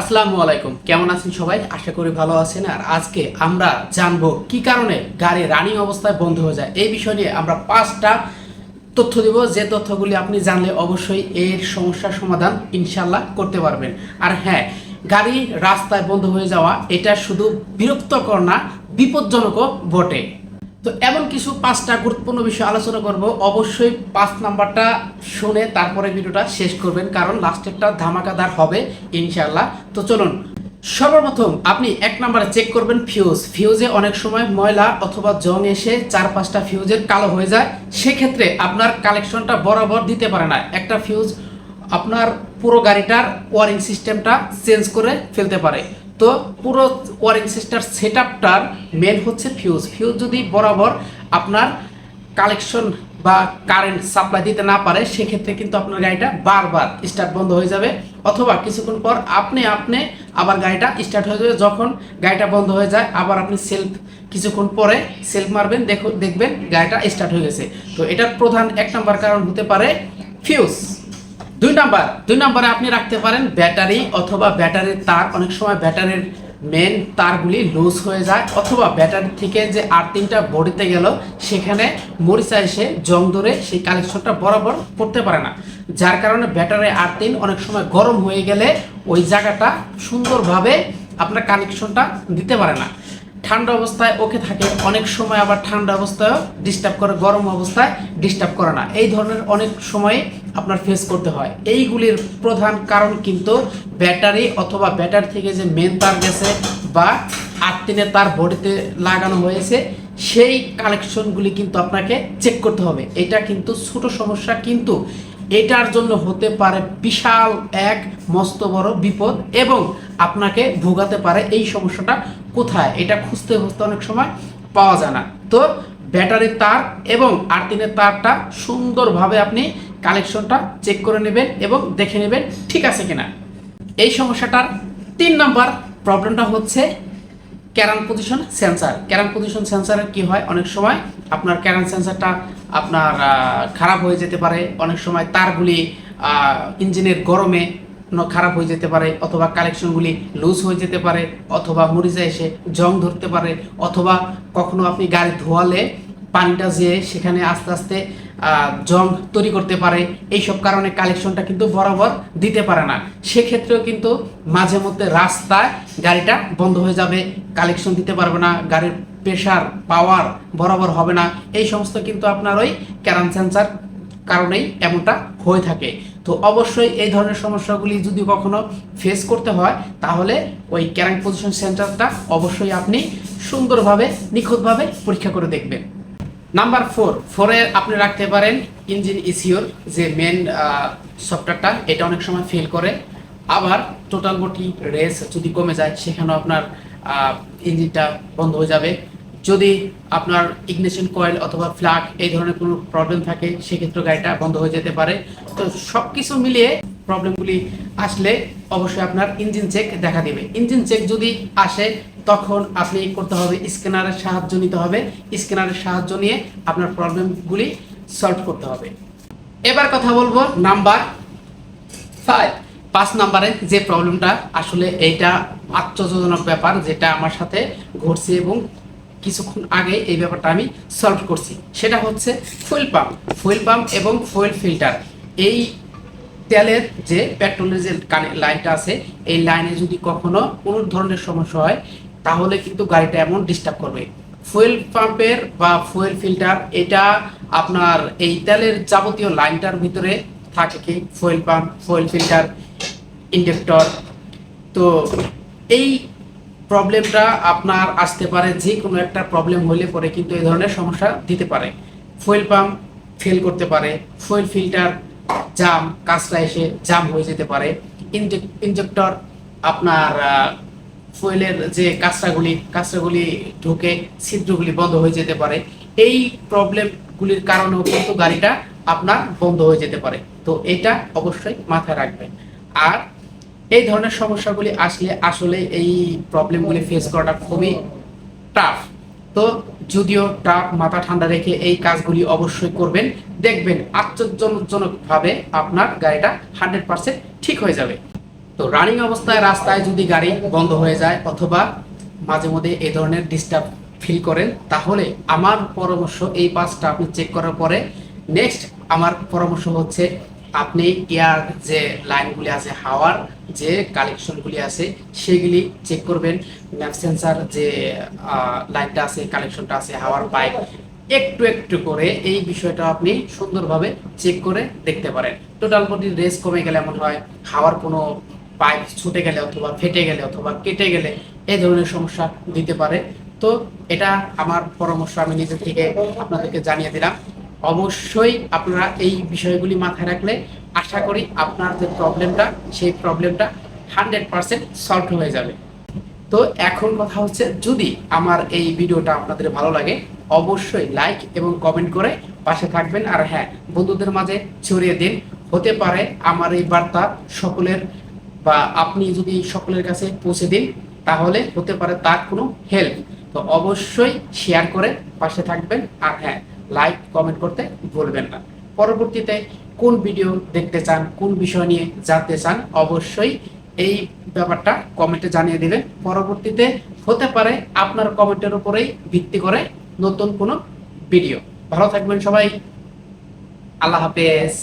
আসসালামু আলাইকুম। কেমন আছেন সবাই? আশা করি ভালো আছেন। আর আজকে আমরা জানব কি কারণে গাড়ি রানিং অবস্থায় বন্ধ হয়ে যায়। এই বিষয় নিয়ে আমরা পাঁচটা তথ্য দিব। যে তথ্যগুলি আপনি জানলে অবশ্যই এর সমস্যার সমাধান ইনশাল্লাহ করতে পারবেন। আর হ্যাঁ গাড়ি রাস্তায় বন্ধ হয়ে যাওয়া এটা শুধু বিরক্তকর না, বিপজ্জনকও বটে। তো এমন কিছু পাঁচটা গুরুত্বপূর্ণ বিষয় আলোচনা করব। অবশ্যই পাঁচ নাম্বারটা শুনে তারপরে ভিডিওটা শেষ করবেন, কারণ লাস্টেরটা ধামাকাদার হবে ইনশাল্লাহ তো চলুন, সর্বপ্রথম আপনি এক নাম্বারে চেক করবেন ফিউজ ফিউজে অনেক সময় ময়লা অথবা জং এসে চার পাঁচটা ফিউজের কালো হয়ে যায়। সেক্ষেত্রে আপনার কালেকশনটা বরাবর দিতে পারে না। একটা ফিউজ আপনার পুরো গাড়িটার ওয়ারিং সিস্টেমটা চেঞ্জ করে ফেলতে পারে। তো পুরো wiring system set after main হচ্ছে ফিউজ ফিউজ যদি বরাবর আপনার কালেকশন বা কারেন্ট সাপ্লাই দিতে না পারে, সেক্ষেত্রে কিন্তু আপনার গাড়িটা বারবার স্টার্ট বন্ধ হয়ে যাবে। অথবা কিছুক্ষণ পর আপনি আপনি আবার গাড়িটা স্টার্ট হয়ে যাবে। যখন গাড়িটা বন্ধ হয়ে যায়, আবার আপনি সেলফ কিছুক্ষণ পরে সেলফ মারবেন। দেখো, দেখবেন গাড়িটা স্টার্ট হয়ে গেছে। তো এটার প্রধান এক নম্বর কারণ হতে পারে ফিউজ দুই নাম্বার, দুই নাম্বারে আপনি রাখতে পারেন ব্যাটারি অথবা ব্যাটারির তার, অনেক সময় ব্যাটারির মেন তারগুলি লুজ হয়ে যায়, অথবা ব্যাটারি থেকে যে আর্থিংটা বডিতে গেল, সেখানে মরিচা এসে জং ধরে সেই কালেকশনটা বরাবর পড়তে পারে না। যার কারণে ব্যাটারি আর্থিং অনেক সময় গরম হয়ে গেলে ওই জায়গাটা সুন্দরভাবে আপনার কানেকশনটা দিতে পারে না। ঠান্ডা অবস্থায় ওকে থাকে, অনেক সময় আবার ঠান্ডা অবস্থায়ও ডিস্টার্ব করে, গরম অবস্থায় ডিস্টার্ব করে না। এই ধরনের অনেক সময় আপনার ফেস করতে হয়। এইগুলির প্রধান কারণ কিন্তু ব্যাটারি অথবা ব্যাটারি থেকে যে মেন তার গেছে বা আটটিনে তার বডিতে লাগানো হয়েছে, সেই কালেকশনগুলি কিন্তু আপনাকে চেক করতে হবে। এটা কিন্তু ছোট সমস্যা, কিন্তু এটার জন্য হতে পারে বিশাল এক মস্ত বড় বিপদ এবং আপনাকে ভোগাতে পারে এই সমস্যাটা কোথায়? এটা খুঁজতে খুঁজতে অনেক সময় পাওয়া যায় না। তো ব্যাটারির তার এবং আর্টিনের তারটা সুন্দরভাবে আপনি কালেকশনটা চেক করে নেবেন এবং দেখে নেবেন ঠিক আছে কিনা। এই সমস্যাটার তিন নম্বর প্রবলেমটা হচ্ছে crank position sensor crank position সেন্সারের কি হয়? অনেক সময় আপনার ক্যারান সেন্সারটা আপনার খারাপ হয়ে যেতে পারে। অনেক সময় তারগুলি ইঞ্জিনের গরমে খারাপ হয়ে যেতে পারে অথবা কালেকশনগুলি লুজ হয়ে যেতে পারে অথবা মরিচা এসে জং ধরতে পারে অথবা কখনো আপনি গাড়ি ধোয়ালে পানিটা যেয়ে সেখানে আস্তে আস্তে জং তৈরি করতে পারে, এইসব কারণে কালেকশনটা কিন্তু বরাবর দিতে পারে না। সেক্ষেত্রেও কিন্তু মাঝে মধ্যে রাস্তায় গাড়িটা বন্ধ হয়ে যাবে, কালেকশন দিতে পারবে না, গাড়ির প্রেশার পাওয়ার বরাবর হবে না, এই সমস্ত কিন্তু আপনার ওই ক্যারান সেন্সার কারণেই এমনটা হয়ে থাকে। তো অবশ্যই এই ধরনের সমস্যাগুলি যদি কখনো ফেস করতে হয়, তাহলে ওই ক্যারাং পজিশন সেন্টারটা অবশ্যই আপনি সুন্দরভাবে, নিখুঁতভাবে পরীক্ষা করে দেখবেন। নাম্বার ফোর ফোরে আপনি রাখতে পারেন ইঞ্জিন ইসিওর যে মেন সফটওয়্যারটা এটা অনেক সময় ফেল করে। আবার টোটাল বটি রেস যদি কমে যায়, সেখানেও আপনার ইঞ্জিনটা বন্ধ হয়ে যাবে। যদি আপনার ইগনিশন কয়েল অথবা ফ্লাগ এই ধরনের কোনো প্রবলেম থাকে, সেক্ষেত্রে গাড়িটা বন্ধ হয়ে যেতে পারে। তো সব কিছু মিলিয়ে প্রবলেমগুলি আসলে অবশ্যই আপনার ইঞ্জিন চেক দেখা দেবে। ইঞ্জিন চেক যদি আসে তখন আপনি করতে হবে? স্ক্যানারের সাহায্য নিতে হবে। স্ক্যানারের সাহায্য নিয়ে আপনার প্রবলেমগুলি সলভ করতে হবে। এবার কথা বলব নাম্বার ফাইভ পাঁচ নাম্বারে যে প্রবলেমটা আসলে এইটা আশ্চর্যজনক ব্যাপার যেটা আমার সাথে ঘটছে এবং কিছুক্ষণ আগে এই ব্যাপারটা আমি সলভ করছি। সেটা হচ্ছে ফুয়েল পাম্প ফুয়েল পাম্প এবং ফুয়েল ফিল্টার এই তেলের যে পেট্রোলের যে লাইনটা আছে, এই লাইনে যদি কখনো কোনো ধরনের সমস্যা হয় তাহলে কিন্তু গাড়িটা এমন ডিস্টার্ব করবে। ফুয়েল পাম্পের বা ফুয়েল ফিল্টার এটা আপনার এই তেলের যাবতীয় লাইনটার ভিতরে থাকে কি? Fuel pump fuel filter inductor তো এই প্রবলেমটা আপনার আসতে পারে যে কোনো একটা প্রবলেম হলে পরে কিন্তু এই ধরনের সমস্যা দিতে পারে। ফুয়েল পাম্প ফেল করতে পারে ফুয়েল ফিল্টার জাম কাজটা এসে জাম হয়ে যেতে পারে। ইনজেক্টর আপনার ফুয়েলের যে কাঁচরাগুলি কাঁচরাগুলি ঢুকে ছিদ্রগুলি বন্ধ হয়ে যেতে পারে, এই প্রবলেমগুলির কারণেও কিন্তু গাড়িটা আপনার বন্ধ হয়ে যেতে পারে। তো এটা অবশ্যই মাথায় রাখবেন। আর এই ধরনের সমস্যাগুলি আসলে আসলে এই প্রবলেমগুলি ফেস করাটা খুবই টাফ তো যদিও টাফ মাথা ঠান্ডা রেখে এই কাজগুলি অবশ্যই করবেন, দেখবেন আশ্চর্যজনকভাবে আপনার গাড়িটা হান্ড্রেড পার্সেন্ট ঠিক হয়ে যাবে। তো রানিং অবস্থায় রাস্তায় যদি গাড়ি বন্ধ হয়ে যায় অথবা মাঝে মধ্যে এই ধরনের ডিস্টার্ব ফিল করেন, তাহলে আমার পরামর্শ এই পাঁচটা আপনি চেক করার পরে নেক্সট আমার পরামর্শ হচ্ছে আপনি এয়ার যে লাইনগুলি আছে, হাওয়ার যে কালেকশনগুলি আছে, সেগুলি চেক করবেন। ম্যাপ সেন্সার যে লাইনটা আছে কালেকশনটা আছে, হাওয়ার পাইপ একটু একটু করে এই বিষয়টা আপনি সুন্দরভাবে চেক করে দেখতে পারেন। টোটাল বডি রেস কমে গেলে এমন হয়, হাওয়ার কোনো পাইপ ছুটে গেলে অথবা ফেটে গেলে অথবা কেটে গেলে এই ধরনের সমস্যা দিতে পারে। তো এটা আমার পরামর্শ আমি নিজে থেকে আপনাদেরকে জানিয়ে দিলাম। অবশ্যই আপনারা এই বিষয়গুলি মাথায় রাখলে আশা করি আপনার যে প্রবলেমটা, সেই প্রবলেমটা হান্ড্রেড পার্সেন্ট সলভ হয়ে যাবে। তো এখন কথা হচ্ছে, যদি আমার এই ভিডিওটা আপনাদের ভালো লাগে, অবশ্যই লাইক এবং কমেন্ট করে পাশে থাকবেন। আর হ্যাঁ বন্ধুদের মাঝে ছড়িয়ে দিন। হতে পারে আমার এই বার্তা সকলের বা আপনি যদি সকলের কাছে পৌঁছে দিন, তাহলে হতে পারে তার কোনো হেল্প তো অবশ্যই শেয়ার করে পাশে থাকবেন। আর হ্যাঁ লাইক কমেন্ট করতে ভুলবেন না। পরবর্তীতে কোন ভিডিও দেখতে চান, কোন বিষয় নিয়ে জানতে চান, অবশ্যই এই ব্যাপারটা কমেন্টে জানিয়ে দিবেন। পরবর্তীতে হতে পারে আপনার কমেন্টের উপরেই ভিত্তি করে নতুন কোনো ভিডিও ভালো থাকবেন সবাই। আল্লাহ হাফেজ।